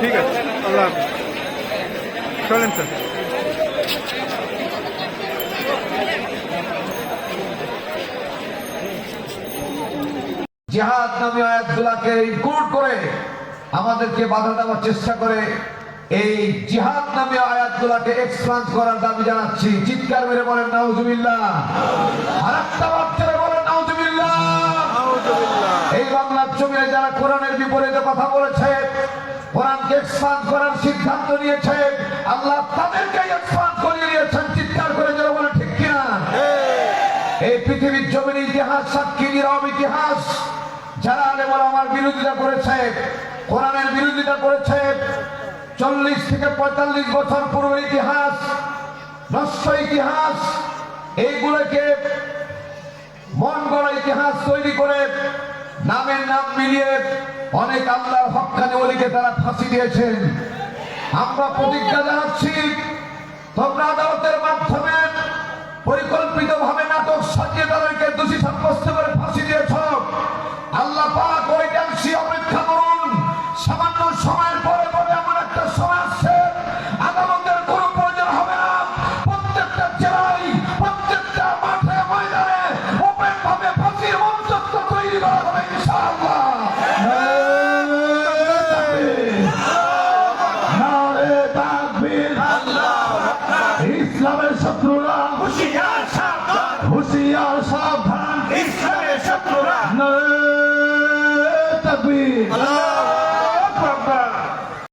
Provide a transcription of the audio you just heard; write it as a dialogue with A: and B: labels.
A: ঠিক আছে, আল্লাহ চলেন স্যার।
B: জিহাদ নামে আয়াতগুলাকে ইনক্লুড করে আমাদেরকে বাধা দেওয়ার চেষ্টা করে এই জিহাদ নামে আয়াতগুলাকে এক্সপান্স করার দাবি জানাচ্ছি। চিৎকার মেরে বলেন, নাউজুবিল্লাহ। জমিনে যারা কোরআনের বিপরীতে কথা বলেছে কোরআনকে এক্সপান্স করার সিদ্ধান্ত নিয়েছে আল্লাহ তাদেরকে এক্সপান্স করিয়ে নিয়েছেন চিৎকার করে যারা বলে ঠিক কিনা এই পৃথিবীর জমির ইতিহাস সাক্ষী নীরব ইতিহাস যারা আলেমরা আমার বিরোধিতা করেছে কোরআনের বিরোধিতা করেছে চল্লিশ থেকে পঁয়তাল্লিশ বছর পূর্বের ইতিহাস নষ্ট ইতিহাস এইগুলোকে মন গড়া ইতিহাস তৈরি করে নামের নাম মিলিয়ে অনেক আল্লাহর হকানি অলিকে তারা ফাঁসি দিয়েছেন। আমরা প্রতিজ্ঞা জানাচ্ছি, তোমরা আদালতের মাধ্যমে পরিকল্পিত ভাবে নাটক সাজিয়ে তাদেরকে দোষী সাব্যস্ত ইসলামের শত্রুরা।
C: হুশিয়ার সাবধান।
B: হুশিয়ার সাবধান
C: ইসলামের শত্রুরা।
B: নারে তাকবীর।
C: আল্লাহু।